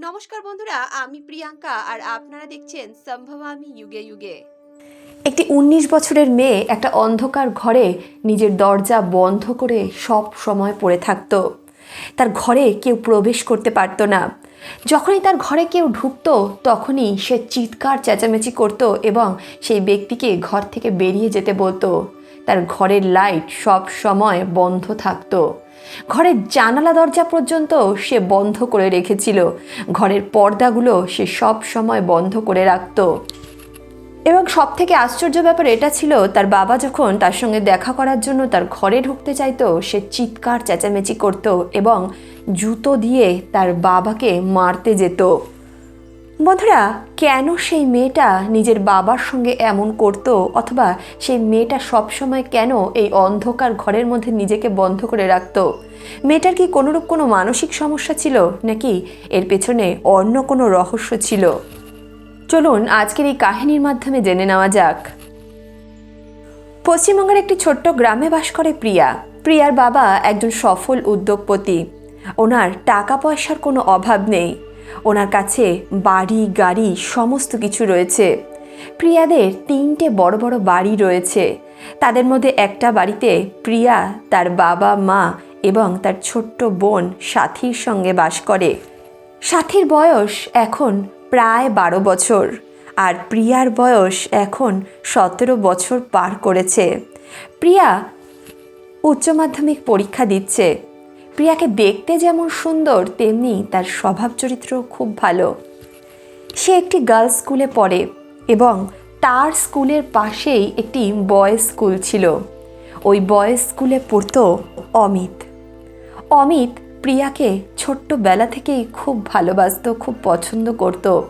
নমস্কার বন্ধুরা, আমি প্রিয়াঙ্কা আর আপনারা দেখছেন সম্ভবামি যুগে যুগে। একটি উনিশ বছরের মেয়ে একটা অন্ধকার ঘরে নিজের দরজা বন্ধ করে সব সময় পড়ে থাকতো। তার ঘরে কেউ প্রবেশ করতে পারতো না। যখনই তার ঘরে কেউ ঢুকতো, তখনই সে চিৎকার চেঁচামেচি করতো এবং সেই ব্যক্তিকে ঘর থেকে বেরিয়ে যেতে বলতো। তার ঘরের লাইট সব সময় বন্ধ থাকতো। ঘরের জানালা দরজা পর্যন্ত সে বন্ধ করে রেখেছিল। ঘরের পর্দাগুলো সে সব সময় বন্ধ করে রাখত। এবং সব থেকে আশ্চর্য ব্যাপার এটা ছিল, তার বাবা যখন তার সঙ্গে দেখা করার জন্য তার ঘরে ঢুকতে চাইতো, সে চিৎকার চেঁচামেচি করত এবং জুতো দিয়ে তার বাবাকে মারতে যেত। বন্ধুরা, কেন সেই মেয়েটা নিজের বাবার সঙ্গে এমন করত অথবা সেই মেয়েটা সবসময় কেন এই অন্ধকার ঘরের মধ্যে নিজেকে বন্ধ করে রাখতো? মেয়েটার কি কোনোরূপ কোনো মানসিক সমস্যা ছিল, নাকি এর পেছনে অন্য কোনো রহস্য ছিল? চলুন, আজকের এই কাহিনীর মাধ্যমে জেনে নেওয়া যাক। পশ্চিমবঙ্গের একটি ছোট্ট গ্রামে বাস করে প্রিয়া। প্রিয়ার বাবা একজন সফল উদ্যোগপতি। ওনার টাকা পয়সার কোনো অভাব নেই। ওনার কাছে বাড়ি, গাড়ি সমস্ত কিছু রয়েছে। প্রিয়াদের তিনটে বড় বড় বাড়ি রয়েছে। তাদের মধ্যে একটা বাড়িতে প্রিয়া তার বাবা, মা এবং তার ছোট্ট বোন সাথীর সঙ্গে বাস করে। সাথীর বয়স এখন প্রায় বারো বছর আর প্রিয়ার বয়স এখন সতেরো বছর পার করেছে। প্রিয়া উচ্চ মাধ্যমিক পরীক্ষা দিচ্ছে। প্রিয়াকে দেখতে যেমন সুন্দর, তেমনি তার স্বভাব চরিত্র খুব ভালো। সে একটি গার্লস স্কুলে পড়ে এবং তার স্কুলের পাশেই একটি বয়েজ স্কুল ছিল। ওই বয়েজ স্কুলে পড়তো অমিত। অমিত প্রিয়াকে ছোট্টবেলা থেকেই খুব ভালোবাসত, খুব পছন্দ করত।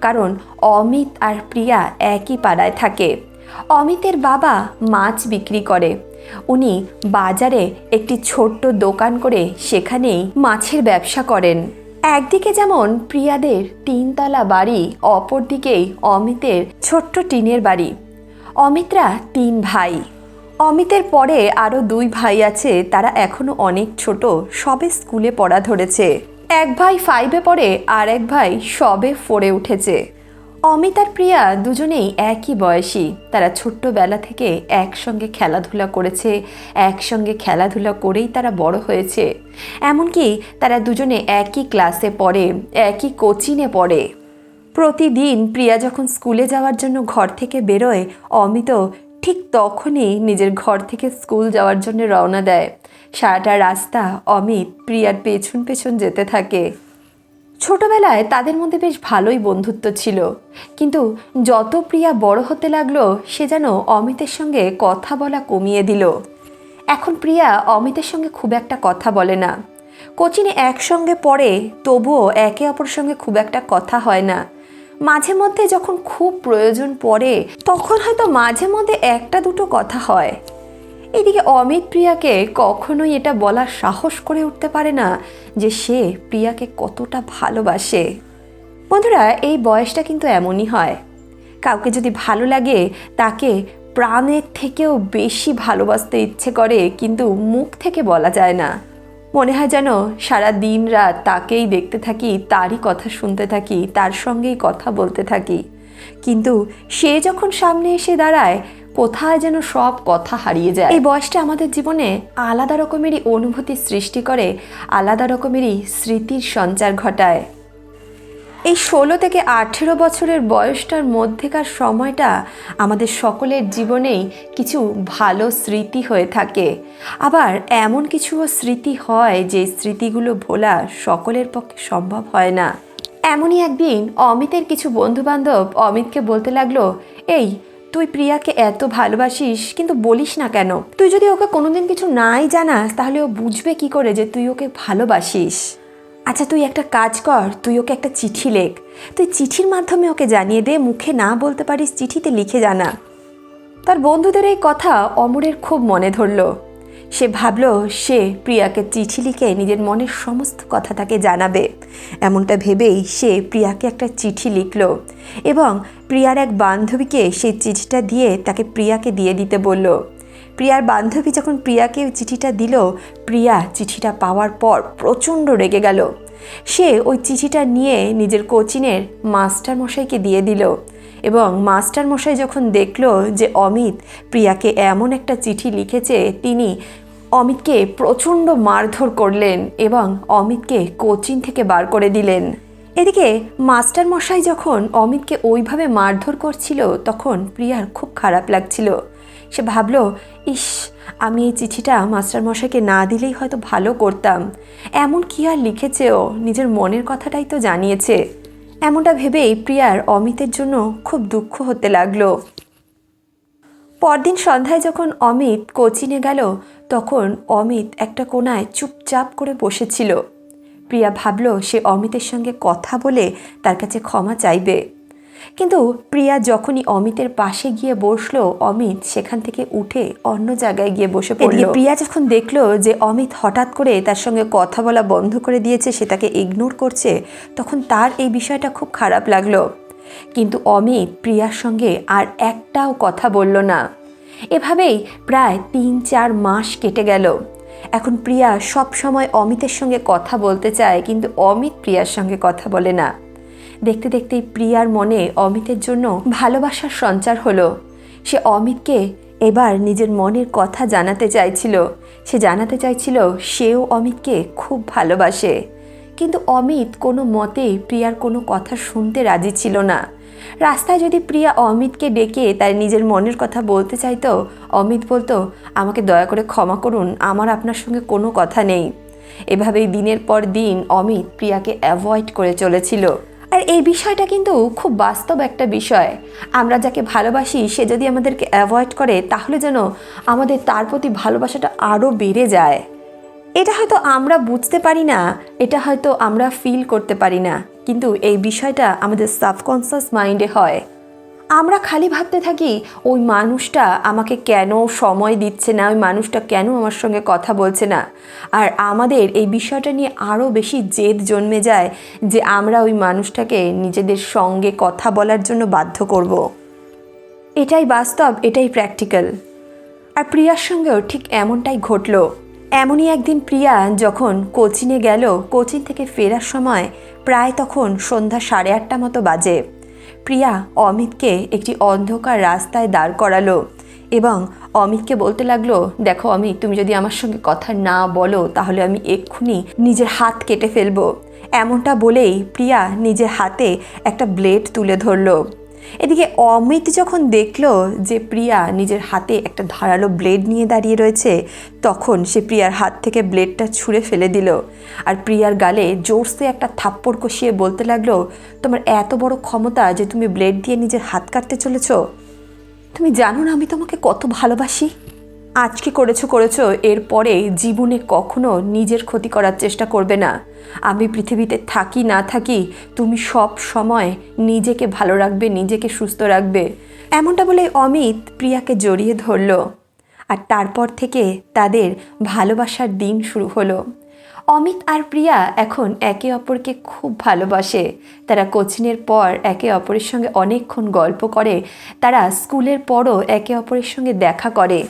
কারণ অমিত আর প্রিয়া একই পাড়ায় থাকে। অমিতের বাবা মাছ বিক্রি করে। উনি বাজারে একটি ছোট্ট দোকান করে সেখানেই মাছের ব্যবসা করেন। একদিকে যেমন প্রিয়াদের তিনতলা বাড়ি, অপরদিকেই অমিতের ছোট্ট টিনের বাড়ি। অমিতরা তিন ভাই। অমিতের পরে আরও দুই ভাই আছে, তারা এখনও অনেক ছোট, সবে স্কুলে পড়া ধরেছে। এক ভাই ফাইভে পড়ে, আর এক ভাই সবে ফোরে উঠেছে। অমিত আর প্রিয়া দুজনেই একই বয়সী। তারা ছোট্টবেলা থেকে একসঙ্গে খেলাধুলা করেছে, একসঙ্গে খেলাধুলা করেই তারা বড় হয়েছে। এমনকি তারা দুজনে একই ক্লাসে পড়ে, একই কোচিংয়ে পড়ে। প্রতিদিন প্রিয়া যখন স্কুলে যাওয়ার জন্য ঘর থেকে বেরোয় অমিত ঠিক তখনই নিজের ঘর থেকে স্কুল যাওয়ার জন্য রওনা দেয়। সারাটা রাস্তা অমিত প্রিয়ার পেছন পেছন যেতে থাকে। ছোটবেলায় তাদের মধ্যে বেশ ভালোই বন্ধুত্ব ছিল। কিন্তু যত প্রিয়া বড় হতে লাগল, সে যেন অমিতের সঙ্গে কথা বলা কমিয়ে দিল। এখন প্রিয়া অমিতের সঙ্গে খুব একটা কথা বলে না। কোচিনে একসঙ্গে পড়ে, তবুও একে অপরের সঙ্গে খুব একটা কথা হয় না। মাঝে মধ্যে যখন খুব প্রয়োজন পড়ে, তখন হয়তো মাঝে মধ্যে একটা দুটো কথা হয়। এদিকে অমিত প্রিয়াকে কখনোই এটা বলার সাহস করে উঠতে পারে না যে সে প্রিয়াকে কতটা ভালোবাসে। বন্ধুরা, এই বয়সটা কিন্তু এমনই হয়। কাউকে যদি ভালো লাগে, তাকে প্রাণের থেকেও বেশি ভালোবাসতে ইচ্ছে করে, কিন্তু মুখ থেকে বলা যায় না। মনে হয় যেন সারা দিন রাত তাকেই দেখতে থাকি, তারই কথা শুনতে থাকি, তার সঙ্গেই কথা বলতে থাকি। কিন্তু সে যখন সামনে এসে দাঁড়ায় কোথায় যেন সব কথা হারিয়ে যায়। এই বয়সটা আমাদের জীবনে আলাদা রকমেরই অনুভূতি সৃষ্টি করে, আলাদা রকমেরই স্মৃতির সঞ্চার ঘটায়। এই ষোলো থেকে আঠেরো বছরের বয়সটার মধ্যেকার সময়টা আমাদের সকলের জীবনেই কিছু ভালো স্মৃতি হয়ে থাকে। আবার এমন কিছুও স্মৃতি হয় যে স্মৃতিগুলো ভোলা সকলের পক্ষে সম্ভব হয় না। এমনই একদিন অমিতের কিছু বন্ধুবান্ধব অমিতকে বলতে লাগল, এই তুই প্রিয়াকে এত ভালোবাসিস, কিন্তু বলিস না কেন? তুই যদি ওকে কোনোদিন কিছু নাই জানাস, তাহলে ও বুঝবে কি করে যে তুই ওকে ভালোবাসিস। আচ্ছা তুই একটা কাজ কর, তুই ওকে একটা চিঠি লেখ। তুই চিঠির মাধ্যমে ওকে জানিয়ে দে, মুখে না বলতে পারিস, চিঠিতে লিখে জানা। তার বন্ধুদের এই কথা অমরের খুব মনে ধরল। সে ভাবল সে প্রিয়াকে চিঠি লিখে নিজের মনের সমস্ত কথা তাকে জানাবে। এমনটা ভেবেই সে প্রিয়াকে একটা চিঠি লিখল এবং প্রিয়ার এক বান্ধবীকে সেই চিঠিটা দিয়ে তাকে প্রিয়াকে দিয়ে দিতে বলল। প্রিয়ার বান্ধবী যখন প্রিয়াকে চিঠিটা দিল, প্রিয়া চিঠিটা পাওয়ার পর প্রচণ্ড রেগে গেল। সে ওই চিঠিটা নিয়ে নিজের কোচিনের মাস্টার মশাইকে দিয়ে দিল এবং মাস্টার মশাই যখন দেখল যে অমিত প্রিয়াকে এমন একটা চিঠি লিখেছে, তিনি অমিতকে প্রচণ্ড মারধর করলেন এবং অমিতকে কোচিং থেকে বার করে দিলেন। এদিকে মাস্টার মশাই যখন অমিতকে ওইভাবে মারধর করছিল, তখন প্রিয়ার খুব খারাপ লাগছিল। সে ভাবলো, ইস, আমি এই চিঠিটা মাস্টার মশাইকে না দিলেই হয়তো ভালো করতাম। এমন কি আর লিখেছে ও? নিজের মনের কথাটাই তো জানিয়েছে। এমনটা ভেবেই প্রিয়ার অমিতের জন্য খুব দুঃখ হতে লাগল। পরদিন সন্ধ্যায় যখন অমিত কোচিনে গেল, তখন অমিত একটা কোনায় চুপচাপ করে বসেছিল। প্রিয়া ভাবল সে অমিতের সঙ্গে কথা বলে তার কাছে ক্ষমা চাইবে। কিন্তু প্রিয়া যখনই অমিতের পাশে গিয়ে বসল, অমিত সেখান থেকে উঠে অন্য জায়গায় গিয়ে বসে পড়ল। প্রিয়া যখন দেখল যে অমিত হঠাৎ করে তার সঙ্গে কথা বলা বন্ধ করে দিয়েছে, সে তাকে ইগনোর করছে, তখন তার এই বিষয়টা খুব খারাপ লাগল। কিন্তু অমিত প্রিয়ার সঙ্গে আর একটাও কথা বলল না। এভাবেই প্রায় তিন চার মাস কেটে গেল। এখন প্রিয়া সব সময় অমিতের সঙ্গে কথা বলতে চায়, কিন্তু অমিত প্রিয়ার সঙ্গে কথা বলে না। দেখতে দেখতেই প্রিয়ার মনে অমিতের জন্য ভালোবাসার সঞ্চার হলো। সে অমিতকে এবার নিজের মনের কথা জানাতে চাইছিল। সে জানাতে চাইছিল সেও অমিতকে খুব ভালোবাসে। কিন্তু অমিত কোনো মতেই প্রিয়ার কোনো কথা শুনতে রাজি ছিল না। রাস্তায় যদি প্রিয়া অমিতকে ডেকে তার নিজের মনের কথা বলতে চাইতো, অমিত বলতো, আমাকে দয়া করে ক্ষমা করুন, আমার আপনার সঙ্গে কোনো কথা নেই। এভাবেই দিনের পর দিন অমিত প্রিয়াকে অ্যাভয়েড করে চলেছিল। আর এই বিষয়টা কিন্তু খুব বাস্তব একটা বিষয়। আমরা যাকে ভালোবাসি, সে যদি আমাদেরকে অ্যাভয়েড করে, তাহলে যেন আমাদের তার প্রতি ভালোবাসাটা আরও বেড়ে যায়। এটা হয়তো আমরা বুঝতে পারি না, এটা হয়তো আমরা ফিল করতে পারি না, কিন্তু এই বিষয়টা আমাদের সাবকনসিয়াস মাইন্ডে হয়। আমরা খালি ভাবতে থাকি, ওই মানুষটা আমাকে কেন সময় দিচ্ছে না? ওই মানুষটা কেন আমার সঙ্গে কথা বলছে না? আর আমাদের এই বিষয়টা নিয়ে আরও বেশি জেদ জন্মে যায় যে আমরা ওই মানুষটাকে নিজেদের সঙ্গে কথা বলার জন্য বাধ্য করব। এটাই বাস্তব, এটাই প্র্যাকটিক্যাল আর প্রিয়ার সঙ্গেও ঠিক এমনটাই ঘটলো। এমনই একদিন প্রিয়া যখন কোচিনে গেল, কোচিন থেকে ফেরার সময় প্রায় তখন সন্ধ্যা সাড়ে আটটা মতো বাজে। প্রিয়া অমিতকে একটি অন্ধকার রাস্তায় দাঁড় করালো এবং অমিতকে বলতে লাগল, দেখো অমিত, তুমি যদি আমার সঙ্গে কথা না বলো, তাহলে আমি এক্ষুনি নিজের হাত কেটে ফেলব। এমনটা বলেই প্রিয়া নিজের হাতে একটা ব্লেড তুলে ধরলো। এদিকে অমিত যখন দেখল যে প্রিয়া নিজের হাতে একটা ধারালো ব্লেড নিয়ে দাঁড়িয়ে রয়েছে, তখন সে প্রিয়ার হাত থেকে ব্লেডটা ছুঁড়ে ফেলে দিল। আর প্রিয়ার গালে জোরসে একটা থাপ্পড় কষিয়ে বলতে লাগল, তোমার এত বড় ক্ষমতা যে তুমি ব্লেড দিয়ে নিজের হাত কাটতে চলেছ? তুমি জানো না আমি তোমাকে কত ভালোবাসি? আজকে করেছ করেছ এরপরে জীবনে কখনো নিজের ক্ষতি করার চেষ্টা করবে না। আমি পৃথিবীতে থাকি না থাকি, তুমি সব সময় নিজেকে ভালো রাখবে, নিজেকে সুস্থ রাখবে। এমনটা বলে অমিত প্রিয়াকে জড়িয়ে ধরল। আর তারপর থেকে তাদের ভালোবাসার দিন শুরু হলো। অমিত আর প্রিয়া এখন একে অপরকে খুব ভালোবাসে। তারা কোচিংয়ের পর একে অপরের সঙ্গে অনেকক্ষণ গল্প করে, তারা স্কুলের পরও একে অপরের সঙ্গে দেখা করে।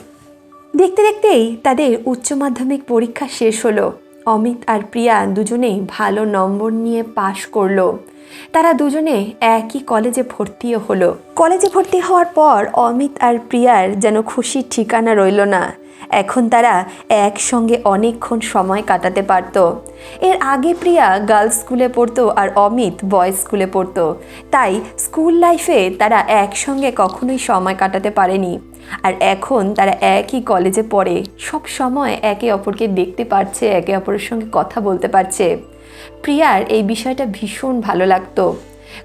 দেখতে দেখতেই তাদের উচ্চ মাধ্যমিক পরীক্ষা শেষ হলো। অমিত আর প্রিয়া দুজনেই ভালো নম্বর নিয়ে পাশ করল। তারা দুজনে একই কলেজে ভর্তিও হলো। কলেজে ভর্তি হওয়ার পর অমিত আর প্রিয়ার যেন খুশির ঠিকানা রইল না। এখন তারা একসঙ্গে অনেকক্ষণ সময় কাটাতে পারত। এর আগে প্রিয়া গার্লস স্কুলে পড়তো আর অমিত বয়েজ স্কুলে পড়তো। তাই স্কুল লাইফে তারা একসঙ্গে কখনোই সময় কাটাতে পারেনি। আর এখন তারা একই কলেজে পড়ে। সব সময় একে অপরকে দেখতে পারছে, একে অপরের সঙ্গে কথা বলতে পারছে। প্রিয়ার এই বিষয়টা ভীষণ ভালো লাগতো।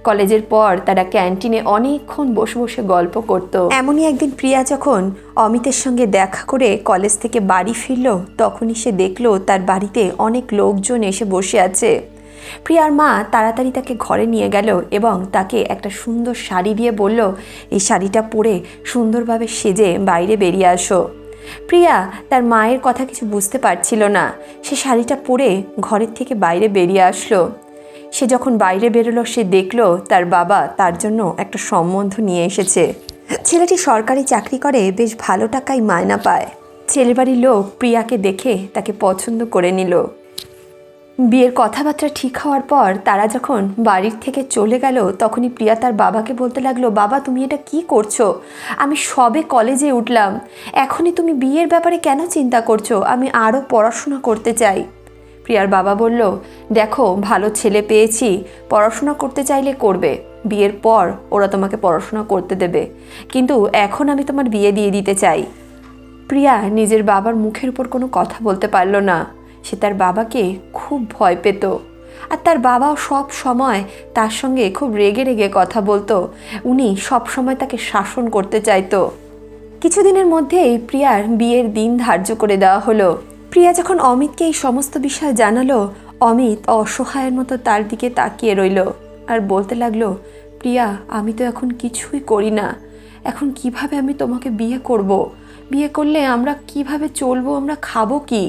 কলেজের পর তারা ক্যান্টিনে অনেকক্ষণ বসে বসে গল্প করত। এমনই একদিন প্রিয়া যখন অমিতের সঙ্গে দেখা করে কলেজ থেকে বাড়ি ফিরল, তখনই সে দেখল তার বাড়িতে অনেক লোকজন এসে বসে আছে। প্রিয়ার মা তাড়াতাড়ি তাকে ঘরে নিয়ে গেল এবং তাকে একটা সুন্দর শাড়ি দিয়ে বলল, এই শাড়িটা পরে সুন্দরভাবে সেজে বাইরে বেরিয়ে আসো। প্রিয়া তার মায়ের কথা কিছু বুঝতে পারছিল না। সে শাড়িটা পরে ঘরের থেকে বাইরে বেরিয়ে আসলো। সে যখন বাইরে বেরোলো, সে দেখল তার বাবা তার জন্য একটা সম্বন্ধ নিয়ে এসেছে। ছেলেটি সরকারি চাকরি করে, বেশ ভালো টাকায় মায়না পায়। ছেলেবাড়ির লোক প্রিয়াকে দেখে তাকে পছন্দ করে নিল। বিয়ের কথাবার্তা ঠিক হওয়ার পর তারা যখন বাড়ির থেকে চলে গেল, তখনই প্রিয়া তার বাবাকে বলতে লাগল, বাবা, তুমি এটা কি করছ? আমি সবে কলেজে উঠলাম। এখনই তুমি বিয়ের ব্যাপারে কেন চিন্তা করছ? আমি আরও পড়াশোনা করতে চাই। প্রিয়ার বাবা বলল, দেখো, ভালো ছেলে পেয়েছি, পড়াশোনা করতে চাইলে করবে। বিয়ের পর ওরা তোমাকে পড়াশোনা করতে দেবে। কিন্তু এখন আমি তোমার বিয়ে দিয়ে দিতে চাই। প্রিয়া নিজের বাবার মুখের উপর কোনো কথা বলতে পারল না। সে তার বাবাকে খুব ভয় পেত। আর তার বাবাও সব সময় তার সঙ্গে খুব রেগে রেগে কথা বলতো। উনি সব সময় তাকে শাসন করতে চাইতো। কিছুদিনের মধ্যেই প্রিয়ার বিয়ের দিন ধার্য করে দেওয়া হলো। প্রিয়া যখন অমিতকে এই সমস্ত বিষয় জানালো, অমিত অসহায়ের মতো তার দিকে তাকিয়ে রইল আর বলতে লাগল, প্রিয়া, আমি তো এখন কিছুই করি না। এখন কীভাবে আমি তোমাকে বিয়ে করব। বিয়ে করলে আমরা কীভাবে চলবো? আমরা খাব কি?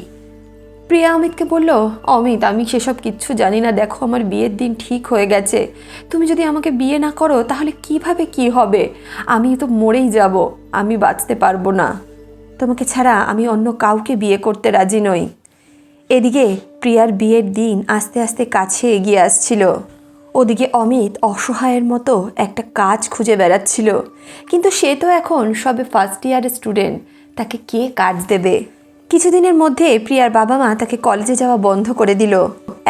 প্রিয়া অমিতকে বলল, অমিত, আমি সেসব কিচ্ছু জানি না। দেখো, আমার বিয়ের দিন ঠিক হয়ে গেছে। তুমি যদি আমাকে বিয়ে না করো, তাহলে কীভাবে কি হবে? আমি তো মরেই যাব। আমি বাঁচতে পারব না। তোমাকে ছাড়া আমি অন্য কাউকে বিয়ে করতে রাজি নই। এদিকে প্রিয়ার বিয়ের দিন আস্তে আস্তে কাছে এগিয়ে আসছিল। ওদিকে অমিত অসহায়ের মতো একটা কাজ খুঁজে বেড়াচ্ছিল। কিন্তু সে তো এখন সবে ফার্স্ট ইয়ারের স্টুডেন্ট তাকে কে কাজ দেবে? কিছুদিনের মধ্যে প্রিয়ার বাবা মা তাকে কলেজে যাওয়া বন্ধ করে দিল।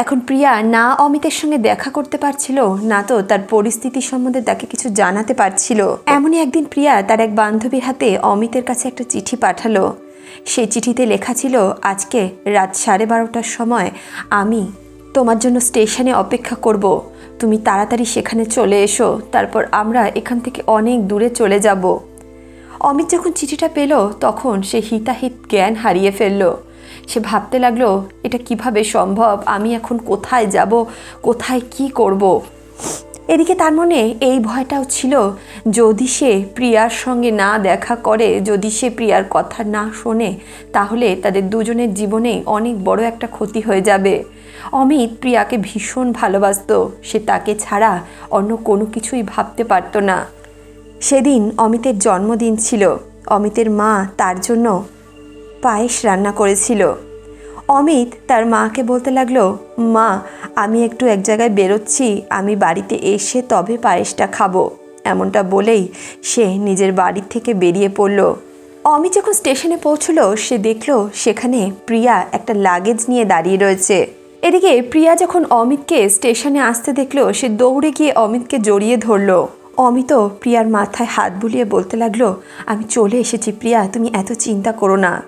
এখন প্রিয়া না অমিতের সঙ্গে দেখা করতে পারছিল, না তো তার পরিস্থিতি সম্বন্ধে তাকে কিছু জানাতে পারছিল। এমনই একদিন প্রিয়া তার এক বান্ধবীর হাতে অমিতের কাছে একটা চিঠি পাঠালো। সেই চিঠিতে লেখা ছিল, আজকে রাত সাড়ে বারোটার সময় আমি তোমার জন্য স্টেশনে অপেক্ষা করব। তুমি তাড়াতাড়ি সেখানে চলে এসো, তারপর আমরা এখান থেকে অনেক দূরে চলে যাব। অমিত যখন চিঠিটা পেল, তখন সে হিতাহিত জ্ঞান হারিয়ে ফেলল। সে ভাবতে লাগল, এটা কীভাবে সম্ভব? আমি এখন কোথায় যাব? কোথায় কি করব। এদিকে তার মনে এই ভয়টাও ছিল, যদি সে প্রিয়ার সঙ্গে না দেখা করে, যদি সে প্রিয়ার কথা না শোনে, তাহলে তাদের দুজনের জীবনে অনেক বড় একটা ক্ষতি হয়ে যাবে। অমিত প্রিয়াকে ভীষণ ভালোবাসতো। সে তাকে ছাড়া অন্য কোনো কিছুই ভাবতে পারতো না। সেদিন অমিতের জন্মদিন ছিল। অমিতের মা তার জন্য পায়েস রান্না করেছিল। অমিত তার মাকে বলতে লাগল, মা, আমি একটু এক জায়গায় বেরোচ্ছি, আমি বাড়িতে এসে তবে পায়েসটা খাব। এমনটা বলেই সে নিজের বাড়ি থেকে বেরিয়ে পড়ল। অমিত যখন স্টেশনে পৌঁছলো, সে দেখল সেখানে প্রিয়া একটা লাগেজ নিয়ে দাঁড়িয়ে রয়েছে। এদিকে প্রিয়া যখন অমিতকে স্টেশনে আসতে দেখল, সে দৌড়ে গিয়ে অমিতকে জড়িয়ে ধরলো। অমিত প্রিয়ার মাথায় হাত বুলিয়ে বলতে লাগল, আমি চলে এসেছি প্রিয়া, তুমি এত চিন্তা করো না।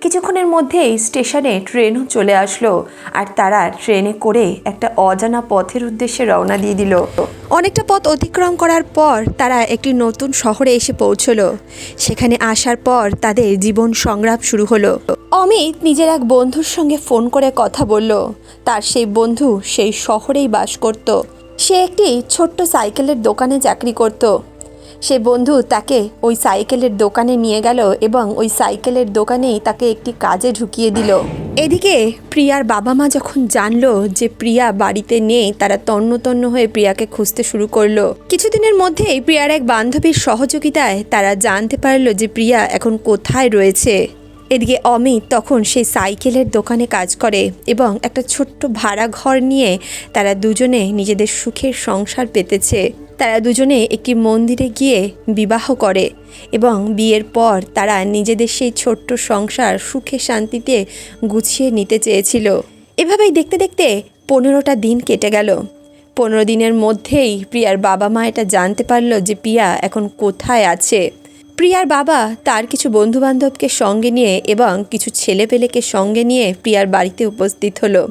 কিছুক্ষণের মধ্যেই স্টেশনে ট্রেনও চলে আসলো আর তারা ট্রেনে করে একটা অজানা পথের উদ্দেশ্যে রওনা দিয়ে দিল। অনেকটা পথ অতিক্রম করার পর তারা একটি নতুন শহরে এসে পৌঁছলো। সেখানে আসার পর তাদের জীবন সংগ্রাম শুরু হলো। অমিত নিজের এক বন্ধুর সঙ্গে ফোন করে কথা বলল। তার সেই বন্ধু সেই শহরেই বাস করত। সে একটি ছোট্ট সাইকেলের দোকানে চাকরি করত। সে বন্ধু তাকে ওই সাইকেলের দোকানে নিয়ে গেল এবং ওই সাইকেলের দোকানেই তাকে একটি কাজে ঢুকিয়ে দিল। এদিকে প্রিয়ার বাবা মা যখন জানলো যে প্রিয়া বাড়িতে নেই, তারা তন্ন তন্ন হয়ে প্রিয়াকে খুঁজতে শুরু করল। কিছুদিনের মধ্যেই প্রিয়ার এক বান্ধবীর সহযোগিতায় তারা জানতে পারল যে প্রিয়া এখন কোথায় রয়েছে। এদিকে অমিত তখন সেই সাইকেলের দোকানে কাজ করে এবং একটা ছোট্ট ভাড়া ঘর নিয়ে তারা দুজনে নিজেদের সুখের সংসার পেতেছে। তারা দুজনে একটি মন্দিরে গিয়ে বিবাহ করে এবং বিয়ের পর তারা নিজেদের সেই ছোট্ট সংসার সুখে শান্তিতে গুছিয়ে নিতে চেয়েছিল। এভাবেই দেখতে দেখতে পনেরোটা দিন কেটে গেল। পনেরো দিনের মধ্যেই প্রিয়ার বাবা মা এটা জানতে পারল যে প্রিয়া এখন কোথায় আছে। প্রিয়ার বাবা তার কিছু বন্ধুবান্ধবকে সঙ্গে নিয়ে এবং কিছু ছেলেপেলেকে সঙ্গে নিয়ে প্রিয়ার বাড়িতে উপস্থিত হলো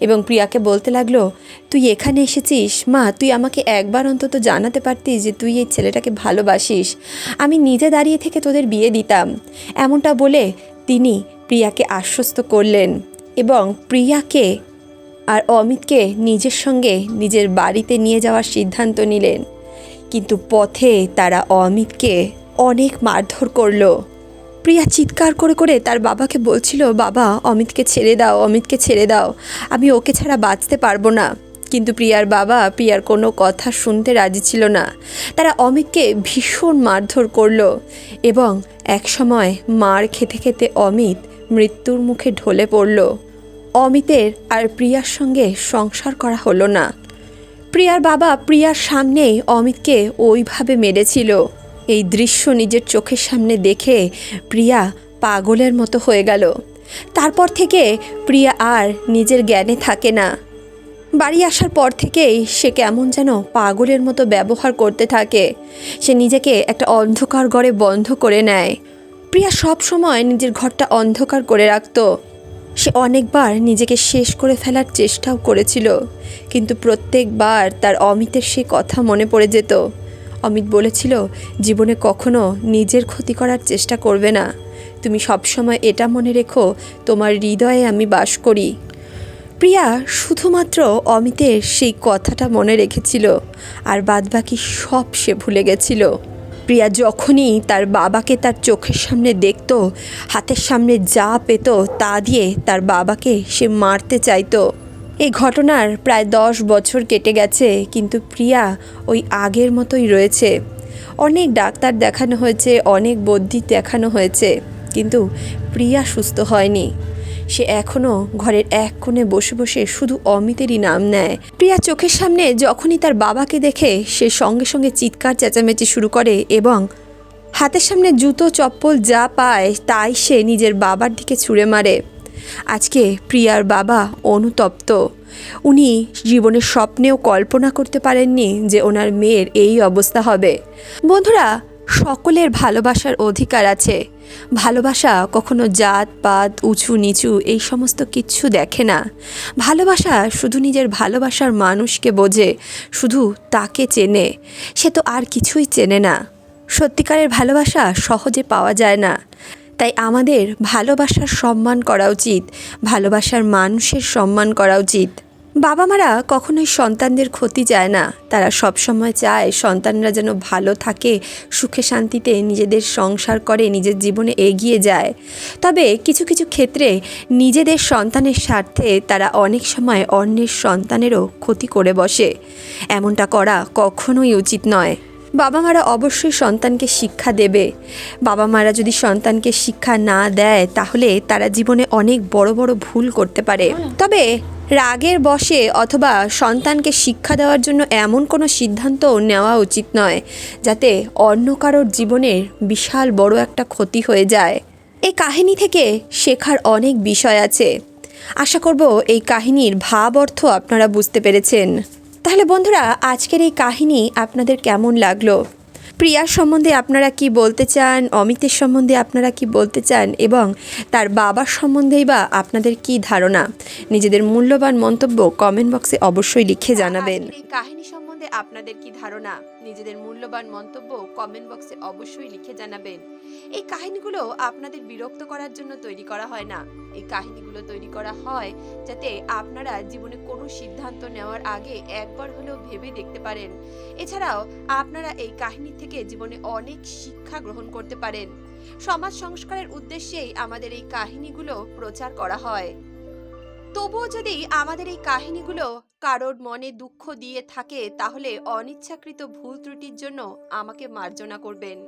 এবং প্রিয়াকে বলতে লাগল, তুই এখানে এসেছিস? মা, তুই আমাকে একবার অন্তত জানাতে পারতিস যে তুই এই ছেলেটাকে ভালোবাসিস। আমি নিজে দাঁড়িয়ে থেকে তোদের বিয়ে দিতাম। এমনটা বলে তিনি প্রিয়াকে আশ্বস্ত করলেন এবং প্রিয়াকে আর অমিতকে নিজের সঙ্গে নিজের বাড়িতে নিয়ে যাওয়ার সিদ্ধান্ত নিলেন। কিন্তু পথে তারা অমিতকে অনেক মারধর করল। প্রিয়া চিৎকার করে করে তার বাবাকে বলছিল, বাবা, অমিতকে ছেড়ে দাও, অমিতকে ছেড়ে দাও। আমি ওকে ছাড়া বাঁচতে পারব না। কিন্তু প্রিয়ার বাবা প্রিয়ার কোনো কথা শুনতে রাজি ছিল না। তারা অমিতকে ভীষণ মারধর করল এবং একসময় মার খেতে খেতে অমিত মৃত্যুর মুখে ঢলে পড়ল। অমিতের আর প্রিয়ার সঙ্গে সংসার করা হলো না। প্রিয়ার বাবা প্রিয়ার সামনেই অমিতকে ওইভাবে মেরেছিল। এই দৃশ্য নিজের চোখের সামনে দেখে প্রিয়া পাগলের মতো হয়ে গেল। তারপর থেকে প্রিয়া আর নিজের জ্ঞানে থাকে না। বাড়ি আসার পর থেকেই সে কেমন যেন পাগলের মতো ব্যবহার করতে থাকে। সে নিজেকে একটা অন্ধকার ঘরে বন্ধ করে নেয়। প্রিয়া সব সময় নিজের ঘরটা অন্ধকার করে রাখত। সে অনেকবার নিজেকে শেষ করে ফেলার চেষ্টাও করেছিল, কিন্তু প্রত্যেকবার তার অমিতের সে কথা মনে পড়ে যেত। অমিত বলেছিল, জীবনে কখনো নিজের ক্ষতি করার চেষ্টা করবে না। তুমি সবসময় এটা মনে রেখো, তোমার হৃদয়ে আমি বাস করি। প্রিয়া শুধুমাত্র অমিতের সেই কথাটা মনে রেখেছিল, আর বাদবাকি সব সে ভুলে গেছিল। প্রিয়া যখনই তার বাবাকে তার চোখের সামনে দেখত, হাতের সামনে যা পেত তা দিয়ে তার বাবাকে সে মারতে চাইতো। এই ঘটনার প্রায় দশ বছর কেটে গেছে, কিন্তু প্রিয়া ওই আগের মতোই রয়েছে। অনেক ডাক্তার দেখানো হয়েছে, অনেক বদ্যি দেখানো হয়েছে, কিন্তু প্রিয়া সুস্থ হয়নি। সে এখনও ঘরের এক কোণে বসে বসে শুধু অমিতেরই নাম নেয়। প্রিয়া চোখের সামনে যখনই তার বাবাকে দেখে, সে সঙ্গে সঙ্গে চিৎকার চেঁচামেচি শুরু করে এবং হাতের সামনে জুতো, চপ্পল যা পায়, তাই সে নিজের বাবার দিকে ছুঁড়ে মারে। আজকে প্রিয়ার বাবা অনুতপ্ত। উনি জীবনের স্বপ্নেও কল্পনা করতে পারেননি যে ওনার মেয়ের এই অবস্থা হবে। বন্ধুরা, সকলের ভালোবাসার অধিকার আছে। ভালোবাসা কখনো জাত, পাত, উঁচু, নিচু এই সমস্ত কিছু দেখে না। ভালোবাসা শুধু নিজের ভালোবাসার মানুষকে বোঝে, শুধু তাকে চেনে। সে তো আর কিছুই চেনে না। সত্যিকারের ভালোবাসা সহজে পাওয়া যায় না। তাই আমাদের ভালোবাসার সম্মান করা উচিত, ভালোবাসার মানুষের সম্মান করা উচিত। বাবা মারা কখনোই সন্তানদের ক্ষতি চায় না। তারা সবসময় চায় সন্তানরা যেন ভালো থাকে, সুখে শান্তিতে নিজেদের সংসার করে, নিজের জীবনে এগিয়ে যায়। তবে কিছু কিছু ক্ষেত্রে নিজেদের সন্তানের স্বার্থে তারা অনেক সময় অন্যের সন্তানেরও ক্ষতি করে বসে। এমনটা করা কখনোই উচিত নয়। বাবা মারা অবশ্যই সন্তানকে শিক্ষা দেবে। বাবা মারা যদি সন্তানকে শিক্ষা না দেয়, তাহলে তারা জীবনে অনেক বড় বড় ভুল করতে পারে। তবে রাগের বশে অথবা সন্তানকে শিক্ষা দেওয়ার জন্য এমন কোনো সিদ্ধান্ত নেওয়া উচিত নয়, যাতে অন্য কারোর জীবনের বিশাল বড় একটা ক্ষতি হয়ে যায়। এই কাহিনী থেকে শেখার অনেক বিষয় আছে। আশা করব এই কাহিনীর ভাব অর্থ আপনারা বুঝতে পেরেছেন। তাহলে বন্ধুরা, আজকের এই কাহিনী আপনাদের কেমন লাগল? প্রিয়ার সম্বন্ধে আপনারা কি বলতে চান? অমিতের সম্বন্ধে আপনারা কি বলতে চান? এবং তার বাবার সম্বন্ধেই বা আপনাদের কি ধারণা? নিজেদের মূল্যবান মন্তব্য কমেন্ট বক্সে অবশ্যই লিখে জানাবেন। কাহিনী সম্বন্ধে আপনাদের কি ধারণা? নিজেদের মূল্যবান মন্তব্য কমেন্ট বক্সে অবশ্যই লিখে জানাবেন। এই কাহিনীগুলো আপনাদের বিরক্ত করার জন্য তৈরি করা হয় না। এই কাহিনীগুলো তৈরি করা হয় যাতে আপনারা জীবনে কোনো সিদ্ধান্ত নেওয়ার আগে একবার হলেও ভেবে দেখতে পারেন। এছাড়াও আপনারা এই কাহিনী থেকে জীবনে অনেক শিক্ষা গ্রহণ করতে পারেন। সমাজ সংস্কারের উদ্দেশ্যেই আমাদের এই কাহিনীগুলো প্রচার করা হয়। তবুও যদি আমাদের এই কাহিনীগুলো কারোর মনে দুঃখ দিয়ে থাকে, তাহলে অনিচ্ছাকৃত ভুল ত্রুটির জন্য আমাকে মার্জনা করবেন।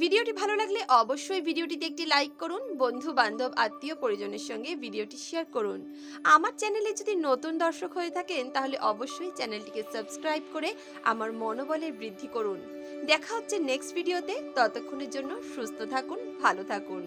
ভিডিওটি ভালো লাগলে অবশ্যই ভিডিওটিতে একটি লাইক করুন বন্ধু বান্ধব আত্মীয় পরিজনের সঙ্গে ভিডিওটি শেয়ার করুন। আমার চ্যানেলে যদি নতুন দর্শক হয়ে থাকেন, তাহলে অবশ্যই চ্যানেলটিকে সাবস্ক্রাইব করে আমার মনোবলের বৃদ্ধি করুন। দেখা হচ্ছে নেক্সট ভিডিওতে, ততক্ষণের জন্য সুস্থ থাকুন, ভালো থাকুন।